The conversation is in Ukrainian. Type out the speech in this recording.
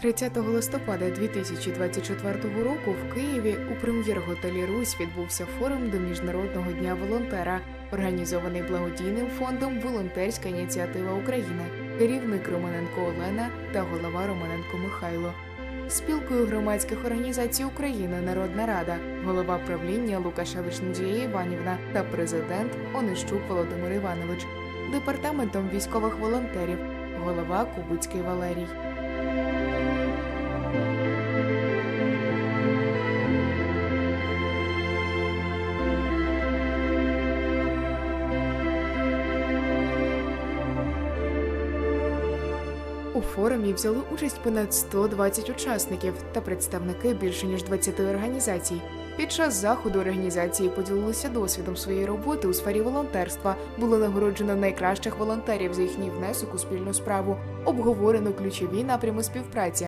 30 листопада 2024 року в Києві у прем'єр-готелі Русь відбувся форум до Міжнародного дня волонтера, організований благодійним фондом Волонтерська ініціатива України, керівник Романенко Олена та голова Романенко Михайло. Спілкою громадських організацій України Народна Рада, голова правління Лукашевич Надія Іванівна та президент Онищук Володимир Іванович, департаментом військових волонтерів, голова Кубицький Валерій. У форумі взяли участь понад 120 учасників та представники більше ніж 20 організацій. Під час заходу організації поділилися досвідом своєї роботи у сфері волонтерства. Було нагороджено найкращих волонтерів за їхній внесок у спільну справу. Обговорено ключові напрями співпраці.